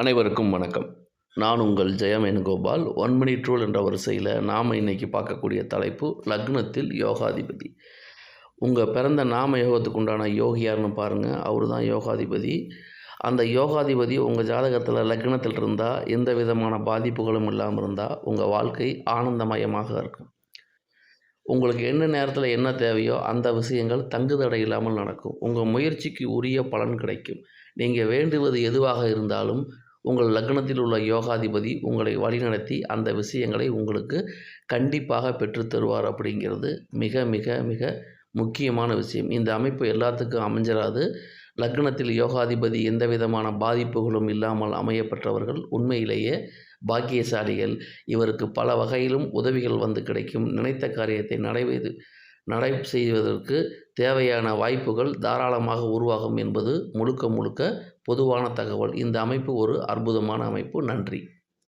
அனைவருக்கும் வணக்கம். நான் உங்கள் Jayam Venugopal one minute rule என்ற வரிசையில் நாம் இன்னைக்கு பார்க்கக்கூடிய தலைப்பு லக்னத்தில் யோகாதிபதி. உங்கள் பிறந்த நாம யோகத்துக்கு உண்டான யோகியாருன்னு பாருங்கள் அவர் தான் யோகாதிபதி. அந்த யோகாதிபதி உங்கள் ஜாதகத்தில் லக்னத்தில் இருந்தால் எந்த விதமான பாதிப்புகளும் இல்லாமல் இருந்தால் உங்கள் வாழ்க்கை ஆனந்தமயமாக இருக்கும். உங்களுக்கு என்ன நேரத்தில் என்ன தேவையோ அந்த விஷயங்கள் தங்குதடை இல்லாமல் நடக்கும். உங்கள் முயற்சிக்கு உரிய பலன் கிடைக்கும். நீங்கள் வேண்டுவது எதுவாக இருந்தாலும் உங்கள் லக்னத்தில் உள்ள யோகாதிபதி உங்களை வழிநடத்தி அந்த விஷயங்களை உங்களுக்கு கண்டிப்பாக பெற்றுத்தருவார் அப்படிங்கிறது மிக மிக மிக முக்கியமான விஷயம். இந்த அமைப்பு எல்லாத்துக்கும் அமைஞ்சிராது. லக்னத்தில் யோகாதிபதி எந்த விதமான பாதிப்புகளும் இல்லாமல் அமையப்பெற்றவர்கள் உண்மையிலேயே பாக்கியசாலிகள். இவருக்கு பல வகையிலும் உதவிகள் வந்து கிடைக்கும். நினைத்த காரியத்தை நடைபெறு நடை செய்வதற்கு தேவையான வாய்ப்புகள் தாராளமாக உருவாகும் என்பது முழுக்க முழுக்க பொதுவான தகவல். இந்த அமைப்பு ஒரு அற்புதமான அமைப்பு. நன்றி.